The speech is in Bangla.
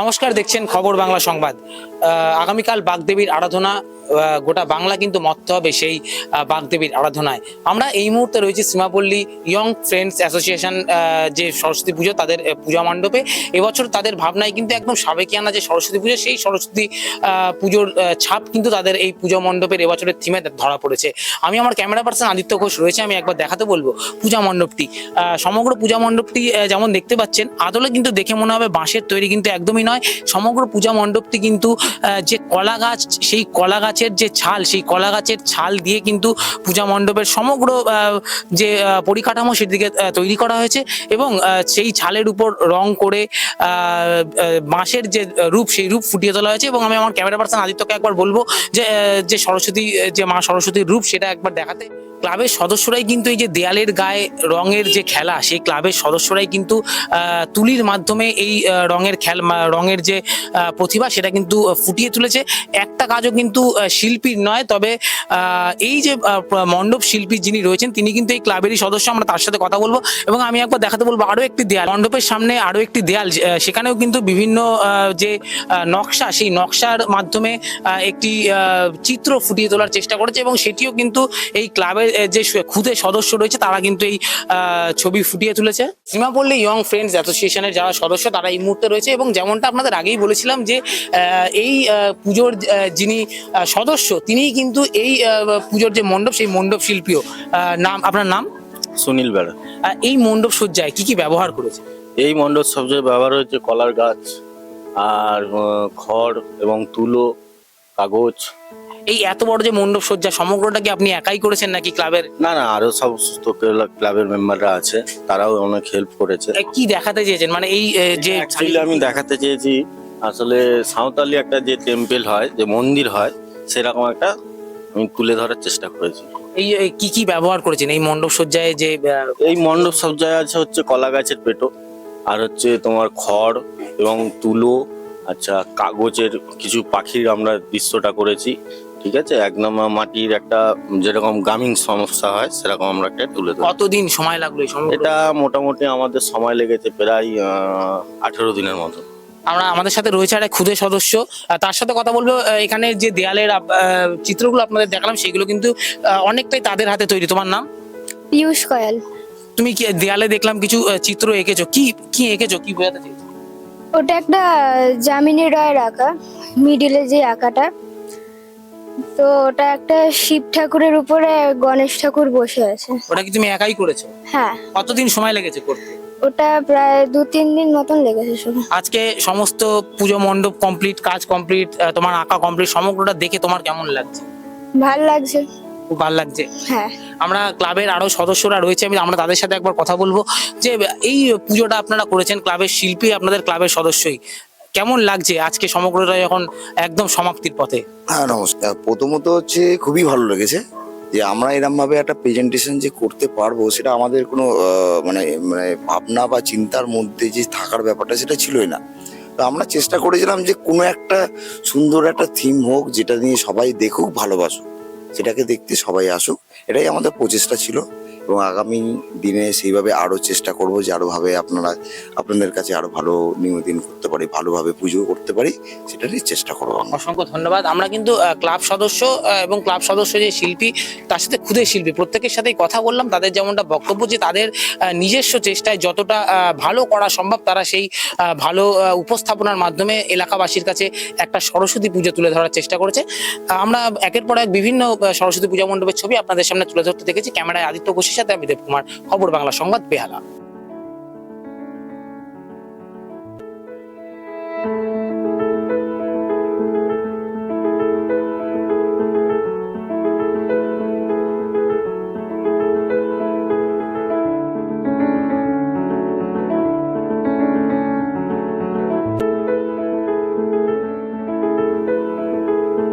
নমস্কার, দেখছেন খবর বাংলা সংবাদ। আগামীকাল বাগদেবীর আরাধনা গোটা বাংলা কিন্তু মত্ত হবে সেই বাগদেবীর আরাধনায়। আমরা এই মুহূর্তে রয়েছি সীমাপল্লী ইয়ং ফ্রেন্ডস অ্যাসোসিয়েশন যে সরস্বতী পুজো, তাদের পূজা মণ্ডপে। এবছর তাদের ভাবনায় কিন্তু একদম সাবেকিয়ানা যে সরস্বতী পুজো, সেই সরস্বতী পুজোর ছাপ কিন্তু তাদের এই পুজো মণ্ডপের এবছরের থিমে ধরা পড়েছে। আমি আমার ক্যামেরা পার্সন আদিত্য ঘোষ রয়েছে, আমি একবার দেখাতে বলব পূজা মণ্ডপটি। সমগ্র পূজা মণ্ডপটি যেমন দেখতে পাচ্ছেন, আদলে কিন্তু দেখে মনে হবে বাঁশের তৈরি কিন্তু একদমই নয়। সমগ্র পূজা মণ্ডপটি কিন্তু যে কলা গাছ, সেই কলা গাছের যে ছাল, সেই কলা গাছের ছাল দিয়ে কিন্তু পূজা মণ্ডপের সমগ্র যে পরিকাঠামো সেদিকে তৈরি করা হয়েছে এবং সেই ছালের উপর রং করে বাঁশের যে রূপ, সেই রূপ ফুটিয়ে তোলা হয়েছে এবং আমি আমার ক্যামেরা পার্সন আদিত্যকে একবার বলব যে যে সরস্বতী, যে মা সরস্বতীর রূপ সেটা একবার দেখাতে। ক্লাবের সদস্যরাই কিন্তু এই যে দেয়ালের গায়ে রঙের যে খেলা, সেই ক্লাবের সদস্যরাই কিন্তু তুলির মাধ্যমে এই রঙের খেল মা- রঙের যে প্রতিভা সেটা কিন্তু ফুটিয়ে তুলেছে। একটা কাজও কিন্তু শিল্পীর নয়, তবে এই যে মণ্ডপ শিল্পী যিনি রয়েছেন, তিনি কিন্তু এই ক্লাবেরই সদস্য, আমরা তার সাথে কথা বলব। এবং আমি একবার দেখাতে বলব আরও একটি দেয়াল। মণ্ডপের সামনে আরও একটি দেয়াল সেখানেও কিন্তু বিভিন্ন যে নকশা, সেই নকশার মাধ্যমে একটি চিত্র ফুটিয়ে তোলার চেষ্টা করেছে এবং সেটিও কিন্তু এই ক্লাবের যে খুদে সদস্য রয়েছে, তারা কিন্তু এই ছবি ফুটিয়ে তুলেছে। সীমাপল্লী ইয়ং ফ্রেন্ডস অ্যাসোসিয়েশনের যারা সদস্য, তারা এই মুহূর্তে রয়েছে। এবং যেমনটা আপনাদের আগেই বলেছিলাম যে এই পুজোর যিনি সদস্য তিনিই কিন্তু এই পুজোর যে মণ্ডপ সেই মণ্ডপ শিল্পীও। নাম আপনার নাম? সুনীল বেড়া। এই মণ্ডপ সজ্জায় কি কি ব্যবহার করেছে? এই মণ্ডপ সবজায় ব্যবহার হয়েছে কলার গাছ আর খড় এবং তুলো কাগজ এই এত বড় যে মণ্ডপ সজ্জা সমগ্রটা কি আপনি একাই করেছেন নাকি ক্লাবের? না না আরও সমস্ত ক্লা- ক্লাবের মেম্বাররা আছে তারাও অনেক হেল্প করেছে। কি দেখাতে চেয়েছেন? মানে এই যে আমি দেখাতে চেয়েছি আসলে সাঁওতালি একটা যে টেম্পল হয় যে মন্দির হয় সেরকম একটা আমি তুলে ধরার চেষ্টা করেছি। এই কি কি ব্যবহার করেছেন? এই মণ্ডপ সজ্জায় যে এই মণ্ডপ সব জায়গায় আছে হচ্ছে কলা গাছের পেটো আর হচ্ছে তোমার খড় এবং তুলো আচ্ছা কাগজের কিছু পাখির আমরা দৃশ্যটা করেছি ঠিক আছে? একদম মাটির একটা যেরকম গ্রামীণ সমস্যা হয় সেরকম আমরা একটা তুলে ধরি কতদিন সময় লাগল এটা মোটামুটি আমাদের সময় লেগেছে প্রায় আঠেরো দিনের মতো। আমরা আমাদের সাথে রয়েছে একটা ক্ষুদে সদস্য তার সাথে কথা বলব এখানে যে দেয়ালের আপ- চিত্রগুলো আপনাদের দেখালাম সেগুলো কিন্তু অনেকটাই তাদের হাতে তৈরি। তোমার নাম? পিয়ুষ কয়াল। তুমি কি দেয়ালে দেখলাম কিছু চিত্র এঁকেছো? কি কি এঁকেছো? কি বোঝাতে চেয়েছো ওটা একটা জামিনী রয়ের আঁকা মিডিলে যে আঁকাটা। তো ওটা একটা শিব ঠাকুরের উপরে গণেশ ঠাকুর বসে আছে। ওটা কি তুমি একাই করেছ? হ্যাঁ। কতদিন সময় লেগেছে করতে? ওটা প্রায় দু তিন দিন মতন লেগেছে শুধু। আজকে সমস্ত পুজো মণ্ডপ কমপ্লিট কাজ কমপ্লিট তোমার আঁকা কমপ্লিট সমগ্রটা দেখে তোমার কেমন লাগছে? ভালো লাগছে। খুব ভালো লাগছে। হ্যাঁ। আমরা ক্লাবের আরও সদস্যরা রয়েছে আমি আমরা তাদের সাথে একবার কথা বলব। যে এই পুজোটা আপনারা করেছেন ক্লাবের শিল্পী আপনাদের ক্লাবের সদস্যই। কেমন লাগছে আজকে সমগ্রটা যখন একদম সমাপ্তির পথে? হ্যাঁ নমস্কার। প্রথমত হচ্ছে খুবই ভালো লেগেছে যে আমরা এরম ভাবে একটা প্রেজেন্টেশন যে করতে পারব সেটা আমাদের কোনো মানে মানে ভাবনা বা চিন্তার মধ্যে যে থাকার ব্যাপারটা সেটা ছিলই না। তো আমরা চেষ্টা করেছিলাম যে কোনো একটা সুন্দর একটা থিম হোক যেটা নিয়ে সবাই দেখুক ভালোবাসুক। সেটাকে দেখতে সবাই আসুক এটাই আমাদের প্রচেষ্টা ছিল। এবং আগামী দিনে সেইভাবে আরও চেষ্টা করব যে আরোভাবে আপনারা, আপনাদের কাছে আরও ভালো নিবেদন করতে পারি, ভালোভাবে পুজো করতে পারি, সেটারই চেষ্টা করব অসংখ্য ধন্যবাদ। আমরা কিন্তু ক্লাব সদস্য এবং ক্লাব সদস্য যে শিল্পী, তার সাথে খুদে শিল্পী, প্রত্যেকের সাথেই কথা বললাম। তাদের যেমনটা বক্তব্য যে তাদের নিজস্ব চেষ্টায় যতটা ভালো করা সম্ভব, তারা সেই ভালো উপস্থাপনার মাধ্যমে এলাকাবাসীর কাছে একটা সরস্বতী পুজো তুলে ধরার চেষ্টা করেছে। আমরা একের পর এক বিভিন্ন সরস্বতী পূজা মণ্ডপের ছবি আপনাদের সামনে তুলে ধরতে দেখেছি। ক্যামেরায় আদিত্য ঘোষের সাথে আমি দেবকুমার খবর বাংলা সংবাদ বেহালা।